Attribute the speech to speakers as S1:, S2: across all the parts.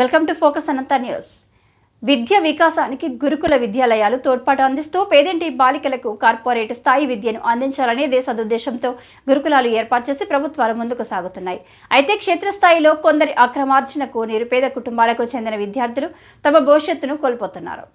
S1: Welcome to focus Anantha news. విద్య వికాసానికి గురుకుల విద్యాలయాలు తోడ్పాటు అందిస్తూ పేదింటి బాలికలకు కార్పొరేట్ స్థాయి విద్యను అందించాలనే దేశ సదుద్దేశంతో గురుకులాలు ఏర్పాటు చేసి ప్రభుత్వాలు ముందుకు సాగుతున్నాయి. అయితే క్షేత్రస్థాయిలో కొందరి అక్రమార్జనకు నిరుపేద కుటుంబాలకు చెందిన విద్యార్థులు తమ భవిష్యత్తును కోల్పోతున్నారు.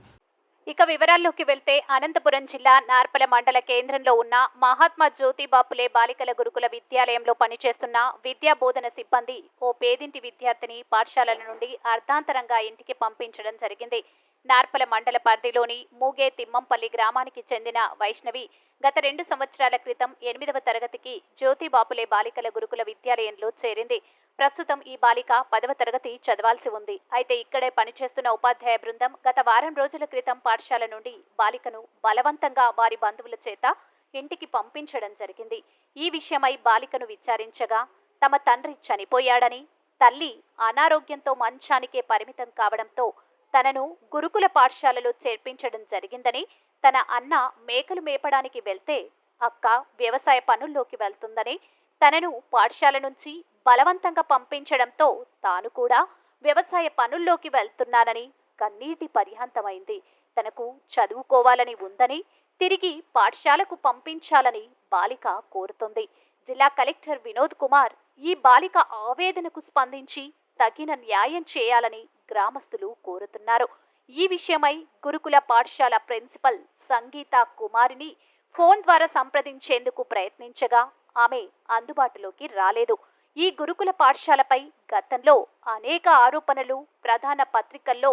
S2: ఇక వివరాల్లోకి వెళ్తే అనంతపురం జిల్లా నార్పల మండల కేంద్రంలో ఉన్న మహాత్మా జ్యోతిబాపులే బాలికల గురుకుల విద్యాలయంలో పనిచేస్తున్న విద్యా బోధన సిబ్బంది ఓ పేదింటి విద్యార్థిని పాఠశాలల నుండి అర్ధాంతరంగా ఇంటికి పంపించడం జరిగింది. నార్పల మండల పరిధిలోని మూగే తిమ్మంపల్లి గ్రామానికి చెందిన వైష్ణవి గత రెండు సంవత్సరాల క్రితం ఎనిమిదవ తరగతికి జ్యోతిబాపులే బాలికల గురుకుల విద్యాలయంలో చేరింది. ప్రస్తుతం ఈ బాలిక పదవ తరగతి చదవాల్సి ఉంది. అయితే ఇక్కడే పనిచేస్తున్న ఉపాధ్యాయ బృందం గత వారం రోజుల క్రితం పాఠశాల నుండి బాలికను బలవంతంగా వారి బంధువుల చేత ఇంటికి పంపించడం జరిగింది. ఈ విషయమై బాలికను విచారించగా తమ తండ్రి చనిపోయాడని తల్లి అనారోగ్యంతో మంచానికే పరిమితం కావడంతో తనను గురుకుల పాఠశాలలో చేర్పించడం జరిగిందని తన అన్న మేకలు మేపడానికి వెళ్తే అక్క వ్యవసాయ పనుల్లోకి వెళ్తుందని తనను పాఠశాల నుంచి బలవంతంగా పంపించడంతో తాను కూడా వ్యవసాయ పనుల్లోకి వెళ్తున్నానని కన్నీటి పర్యాంతమైంది తనకు చదువుకోవాలని ఉందని తిరిగి పాఠశాలకు పంపించాలని బాలిక కోరుతుంది. జిల్లా కలెక్టర్ వినోద్ కుమార్ ఈ బాలిక ఆవేదనకు స్పందించి తగిన న్యాయం చేయాలని గ్రామస్తులు కోరుతున్నారు. ఈ విషయమై గురుకుల పాఠశాల ప్రిన్సిపల్ సంగీత కుమారిని ఫోన్ ద్వారా సంప్రదించేందుకు ప్రయత్నించగా ఆమె అందుబాటులోకి రాలేదు. ఈ గురుకుల పాఠశాలపై గతంలో అనేక ఆరోపణలు ప్రధాన పత్రికల్లో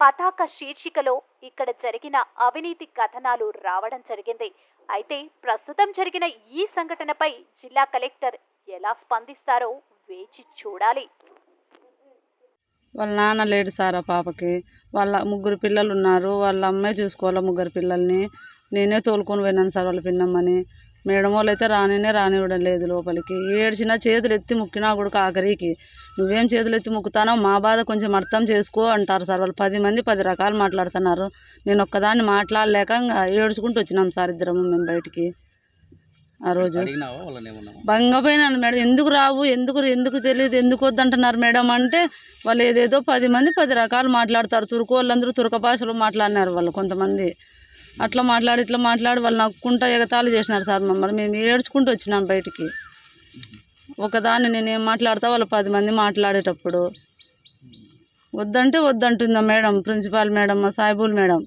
S2: పతాక శీర్షికలో ఇక్కడ జరిగిన అవినీతి కథనాలు రావడం జరిగింది. అయితే ప్రస్తుతం జరిగిన ఈ సంఘటనపై జిల్లా కలెక్టర్ ఎలా స్పందిస్తారో వేచి చూడాలి.
S3: వాళ్ళ నాన్న లేడు సార్ ఆ పాపకి. వాళ్ళ ముగ్గురు పిల్లలు ఉన్నారు. వాళ్ళ అమ్మాయి చూసుకోవాలి ముగ్గురు పిల్లల్ని. నేనే తోలుకొని పోయినాను సార్ వాళ్ళ పిన్నమ్మని. మేడం వాళ్ళు అయితే రానినే రానివ్వడం లేదు లోపలికి. ఏడ్చినా చేతులు ఎత్తి ముక్కినా కూడా ఆఖరికి నువ్వేం చేతులు ఎత్తి ముక్కుతానో మా బాధ కొంచెం అర్థం చేసుకో అంటారు సార్ వాళ్ళు. పది మంది పది రకాలు మాట్లాడుతున్నారు. నేను ఒక్కదాన్ని మాట్లాడలేక ఏడ్చుకుంటూ వచ్చినాం సార్ ఇద్దరము మేము బయటికి. ఆ రోజు. బంగపోయినాను మేడం ఎందుకు రావు? ఎందుకు ఎందుకు తెలియదు? ఎందుకు వద్దంటున్నారు మేడం? అంటే వాళ్ళు ఏదేదో పది మంది పది రకాలు మాట్లాడతారు. తురుకు వాళ్ళందరూ తురక భాషలో మాట్లాడినారు వాళ్ళు కొంతమంది. అట్లా మాట్లాడి ఇట్లా మాట్లాడి వాళ్ళు నవ్వుకుంటా ఎగతాళి చేసినారు సార్ మమ్మల్ని. మేము ఏడ్చుకుంటూ వచ్చినాం బయటికి. ఒకదాన్ని నేనేం మాట్లాడతా వాళ్ళు పది మంది మాట్లాడేటప్పుడు. వద్దంటే వద్దంటుందా మేడం ప్రిన్సిపాల్ మేడం మా సాయిబుల్ మేడం?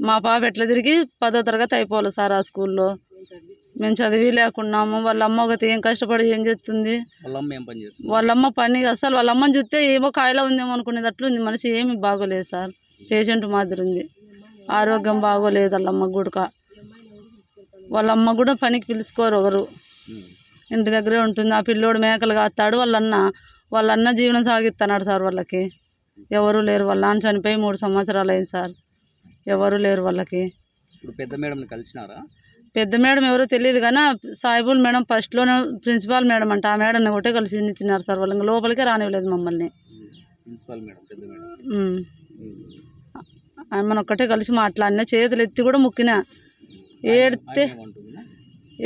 S3: మా పాప ఎట్లా తిరిగి పదో తరగతి అయిపోవాలి సార్ ఆ స్కూల్లో. మేము చదివి లేకున్నాము. వాళ్ళ అమ్మ ఒకటి ఏం కష్టపడి ఏం చేస్తుంది? వాళ్ళమ్మ పని అసలు వాళ్ళ అమ్మని చూస్తే ఏమో కాయలా ఉందేమో అనుకునేది అట్లుంది. మనిషి ఏమి బాగోలేదు సార్. పేషెంట్ మాదిరి ఉంది. ఆరోగ్యం బాగోలేదు వాళ్ళ అమ్మ గుడక. వాళ్ళ అమ్మ కూడా పనికి పిలుచుకోరు ఒకరు. ఇంటి దగ్గరే ఉంటుంది. ఆ పిల్లోడు మేకలు కాస్తాడు. వాళ్ళ అన్న వాళ్ళ అన్న జీవనం సాగిస్తున్నాడు సార్ వాళ్ళకి. ఎవరు లేరు. వాళ్ళ నాన్న చనిపోయి మూడు సంవత్సరాలు అయింది సార్. ఎవరు లేరు వాళ్ళకి.
S4: ఇప్పుడు పెద్ద మేడంని కలిసినారా?
S3: పెద్ద మేడం ఎవరో తెలియదు కానీ సాయిబుల్ మేడం ఫస్ట్లోనే ప్రిన్సిపాల్ మేడం అంట. ఆ మేడం ఒకటే కలిసి ఇచ్చినారు సార్ వాళ్ళు. ఇంకా లోపలికే రానివ్వలేదు మమ్మల్ని. ఆమెను ఒక్కటే కలిసి మాట్లాడినా చేతులు ఎత్తి కూడా ముక్కినా. ఏడితే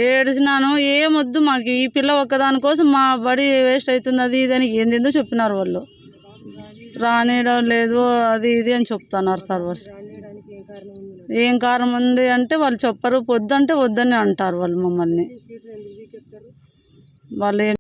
S3: ఏడిచినాను ఏమొద్దు మాకు. ఈ పిల్ల ఒక్కదాని కోసం మా బడి వేస్ట్ అవుతుంది అది ఇది అని ఏందేందో చెప్పినారు వాళ్ళు. రానియడం లేదు అది ఇది అని చెప్తున్నారు సార్ వాళ్ళు. ఏం కారణం ఉంది అంటే వాళ్ళు చెప్పరు పొద్దు అంటే వద్దని అంటారు వాళ్ళు మమ్మల్ని. వాళ్ళు ఏం